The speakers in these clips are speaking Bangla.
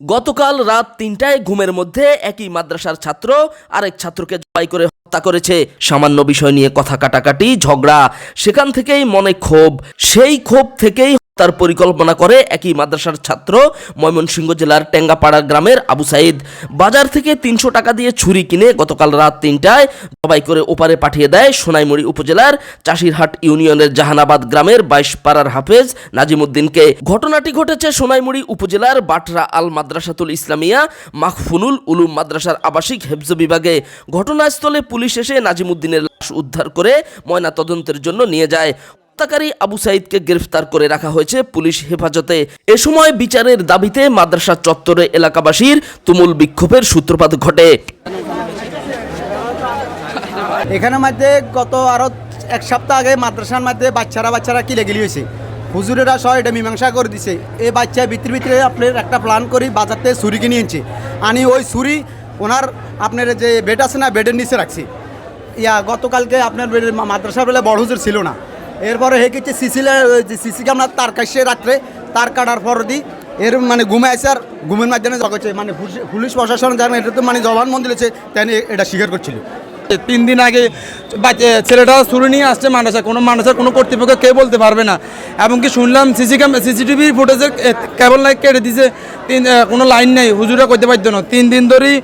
গতকাল রাত তিনটায় ঘুমের মধ্যে একই মাদ্রাসার ছাত্র আরেক ছাত্রকে জবাই করে হত্যা করেছে। সামান্য বিষয় নিয়ে কথা কাটাকাটি, ঝগড়া। সেখান থেকেই মনে ক্ষোভ। সেই ক্ষোভ থেকেই হত্যার পরিকল্পনা করে একই মাদ্রাসার ছাত্র ময়মনসিংহ জেলার টেঙ্গাপাড়া গ্রামের আবু সাইদ। বাজার থেকে তিনশো টাকা দিয়ে ছুরি কিনে গতকাল রাত তিনটায় জবাই করে ওপারে পাঠিয়ে দেয় সোনাইমুড়ি উপজেলার চাষিরহাট ইউনিয়নের জাহানাবাদ গ্রামের বাইশ পাড়ার হাফেজ নাজিমুদ্দিনকে। ঘটনাটি ঘটেছে সোনাইমুড়ি উপজেলার বাটরা আল মাদ্রাসাতুল ইসলামিয়া মাখফুনুল উলুম মাদ্রাসার আবাসিক হেফজ বিভাগে। ঘটনাস্থলে পুলিশ এসে নাজিমুদ্দিনের লাশ উদ্ধার করে ময়না তদন্তের জন্য নিয়ে যায়। হত্যাকারী আবু সাইদকে গ্রেফতার করে রাখা হয়েছে পুলিশ হেফাজতে। এ সময় বিচারের দাবিতে মাদ্রাসা চত্বরে এলাকাবাসীর তুমুল বিক্ষোভের সূত্রপাত ঘটে। এখানে মধ্যে গত আরও এক সপ্তাহ আগে মাদ্রাসার মধ্যে বাচ্চারা বাচ্চারা কিলে গেলি হয়েছে? হুজুরেরা সহ এটা মীমাংসা করে দিছে। এই বাচ্চা ভিতরে ভিতরে আপনার একটা প্ল্যান করি বাজার থেকে ছুরি কিনে আনছে আনি ওই ছুরি ওনার আপনার যে বেড আছে না বেডের নিচে রাখছি। ইয়া, গতকালকে আপনার মাদ্রাসার বেলা বড় হুজুর ছিল না। এরপরে হে কিছু সিসিলা সিসি ক্যামেরা তার কাছে রাত্রে, তার কাটার পর দি, এর মানে ঘুমে আছে আর ঘুমের মাধ্যমে জগেছে। মানে পুলিশ- পুলিশ প্রশাসন যেন এটা তো মানে জবানবন্দি লেছে তাই এটা স্বীকার করছিল। তিন দিন আগে ছেলেটা ছুরি নিয়ে আসছে মাদ্রাসা কোনো মাদ্রাসার কোনো কর্তৃপক্ষ কেউ বলতে পারবে না। এবং কি শুনলাম সিসি ক্যাম সিসিটিভি ফুটেজের কেবল লাইট কেটে দিছে। তিন কোনো লাইন নেই। হুজুরা করতে পারতো না। তিন দিন ধরেই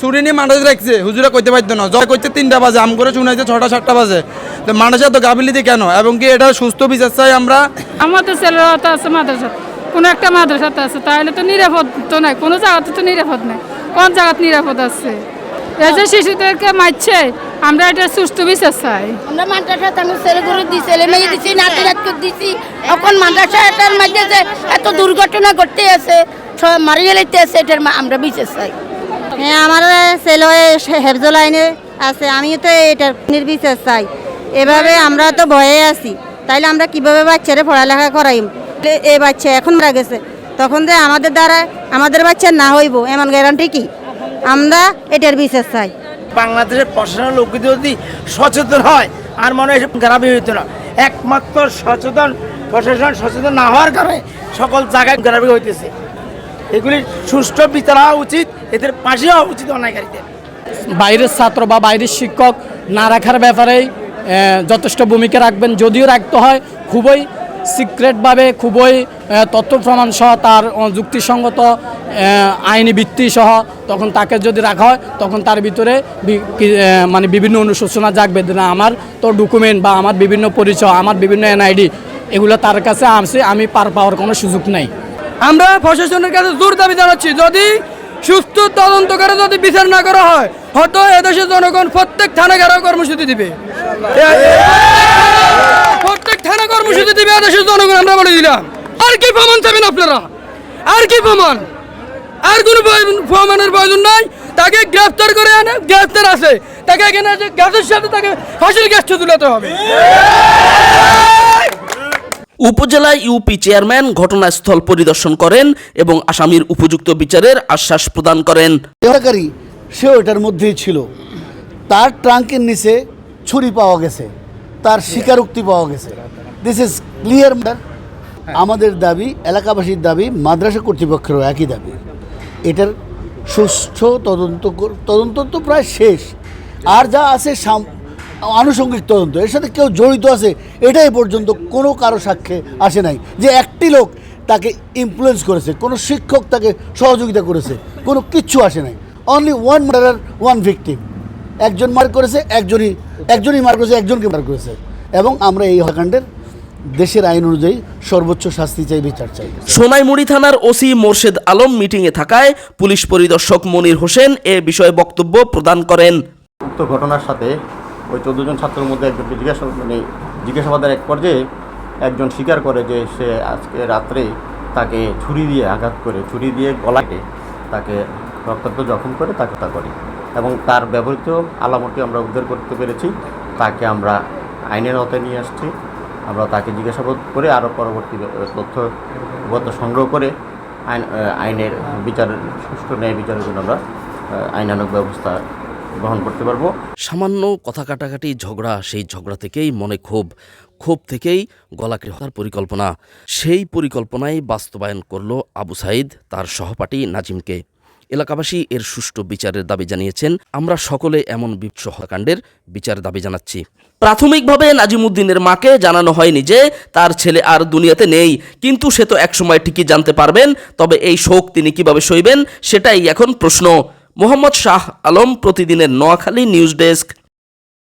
ছুরি নিয়ে মাদ্রাসা রাখছে। হুজুরা করতে পারতো না। জয় করছে তিনটা বাজে। আম করে শুনাইছে ছটা, সাতটা বাজে। তো মাদ্রাসা তো গাফিলিতে কেন? এবং কি এটা সুস্থ বিচার চাই আমরা? আমাদের ছেলেরা তো আছে মাদ্রাসা। কোনো একটা মাদ্রাসাতে আছে। তাহলে তো নিরাপদ তো নাই। কোনো জায়গাতে তো নিরাপদ নাই। কোন জায়গাতে নিরাপদ আছে? এই যে শিশুদেরকে মারছে। আমরা এটা সুস্থ বিচার চাই। আমরা মাদ্রাসা তাঙ্গু ছেলে গরু দিই ছেলে মেয়ে দিছি নাতি নাতকে দিছি। এখন মাদ্রাসা এটার মধ্যে যে এত দুর্ঘটনা ঘটতে আছে সব মারি গেলাইতে আছে এটার মা- আমরা বিচার চাই। হ্যাঁ আমার ছেলে হেফজ লাইনে আছে আমিও তো এটার নির্বিচার চাই। এভাবে আমরা তো ভয়ে আছি। তাইলে আমরা কীভাবে বাচ্চারা পড়ালেখা করাইম? এ- বাচ্চা এখন মারা গেছে। তখন যে আমাদের দ্বারা আমাদের বাচ্চা না হইব এমন গ্যারান্টি কি? আমরা এটার বিচার চাই। বাংলাদেশের প্রশাসনের লোক যদি সচেতন হয় আর মনে হয় গ্রামে হইতো না। একমাত্র সচেতন প্রশাসন সচেতন না হওয়ার কারণে সকল জায়গায় গ্রামে হইতেছে। এগুলি সুষ্ঠু বিচার হওয়া উচিত এদের পাশে হওয়া উচিত অন্যায়কারীদের। বাইরের ছাত্র বা বাইরের শিক্ষক না রাখার ব্যাপারে যথেষ্ট ভূমিকা রাখবেন। যদিও রাখতে হয় খুবই সিক্রেটভাবে খুবই তথ্য প্রমাণ সহ তার যুক্তিসঙ্গত আইনি ভিত্তি সহ তখন তাকে যদি রাখা হয়, তখন তার ভিতরে মানে বিভিন্ন অনুশোচনা জাগবে না, আমার তো ডকুমেন্ট বা আমার বিভিন্ন পরিচয়, আমার বিভিন্ন এনআইডি এগুলো তার কাছে আছে, আমি পার পাওয়ার কোনো সুযোগ নেই। আমরা প্রশাসনের কাছে জোর দাবি জানাচ্ছি, যদি সুস্থ তদন্ত করে যদি বিচার না করা হয়, হয়তো এদেশের জনগণ প্রত্যেক থানা ঘেরাও কর্মসূচি দিবে। প্রত্যেক থানা কর্মসূচি দিবে, এদেশের জনগণ, আমরা বলে দিলাম। আর কি প্রমাণ চাবেন আপনারা? আর কি প্রমাণ? আর কোনো প্রমাণের প্রয়োজন নাই। তাকে গ্রেফতার করে আনে গ্রেফতার আছে। তাকে এখানে গ্যাসের সাথে তাকে ফাঁসির গ্যাসটা তুলাতে হবে। উপজেলা ইউপি চেয়ারম্যান ঘটনাস্থল পরিদর্শন করেন এবং আসামির উপযুক্ত বিচারের আশ্বাস প্রদান করেন। হত্যাকারী সেও এটার মধ্যেই ছিল। তার ট্রাঙ্কের নিচে ছুরি পাওয়া গেছে। তার স্বীকারোক্তি পাওয়া গেছে। দিস ইজ ক্লিয়ার আমাদের দাবি এলাকাবাসীর দাবি মাদ্রাসা কর্তৃপক্ষেরও একই দাবি। এটার সুষ্ঠু তদন্ত তদন্ত তো প্রায় শেষ। আর যা আছে আনুষঙ্গিক তদন্ত, এর সাথে কেউ জড়িত আছে এটাই পর্যন্ত কোনো কারও সাক্ষ্যে আসে নাই। যে একটি লোক তাকে ইনফ্লুয়েন্স করেছে, কোনো শিক্ষক তাকে সহযোগিতা করেছে, কোনো কিচ্ছু আসে নাই। Only one murder one victim একজন মার করেছে, একজনই একজনই মার করেছে, একজনকে মার করেছে। এবং আমরা এই হত্যাকাণ্ডের দেশের আইন অনুযায়ী সর্বোচ্চ শাস্তি চাই বিচার চাই। সোনাইমুড়ি থানার ওসি মোর্শেদ আলম মিটিংয়ে থাকায় পুলিশ পরিদর্শক মনির হোসেন এ বিষয়ে বক্তব্য প্রদান করেন। উক্ত ঘটনার সাথে ওই চোদ্দ জন ছাত্রের মধ্যে একজনকে জিজ্ঞাসা মানে জিজ্ঞাসাবাদের এক পর্যায়ে একজন স্বীকার করে যে সে আজকে রাত্রে তাকে ছুরি দিয়ে আঘাত করে ছুরি দিয়ে গলাকে তাকে রক্তাক্ত জখম করে তাকে তা করে এবং তার ব্যবহৃত আলামতটি আমরা উদ্ধার করতে পেরেছি। তাকে আমরা আইনের আওতায় নিয়ে আসছি। আমরা তাকে জিজ্ঞাসাবাদ করে আরও পরবর্তী তথ্য সংগ্রহ করে আইন আইনের বিচার সুষ্ঠু ন্যায় বিচারের জন্য আমরা আইনানুগ ব্যবস্থা গ্রহণ করতে পারব। সামান্য কথা কাটাকাটি ঝগড়া, সেই ঝগড়া থেকেই মনে ক্ষোভ। ক্ষোভ থেকেই গলাকে হওয়ার পরিকল্পনা। সেই পরিকল্পনাই বাস্তবায়ন করল আবু সাইদ, তার সহপাঠী নাজিমকে। এলাকাবাসী এর সুষ্ঠু বিচারের দাবি জানিয়েছেন, আমরা সকলে এমন বিপস হত্যাকাণ্ডের বিচার দাবি জানাচ্ছি। প্রাথমিকভাবে নাজিমুদ্দিনের মাকে জানানো হয়নি যে তার ছেলে আর দুনিয়াতে নেই, কিন্তু সে তো একসময় ঠিকই জানতে পারবেন, তবে এই শোক তিনি কীভাবে সইবেন, সেটাই এখন প্রশ্ন। মোহাম্মদ শাহ আলম প্রতিদিনের নোয়াখালী নিউজ ডেস্ক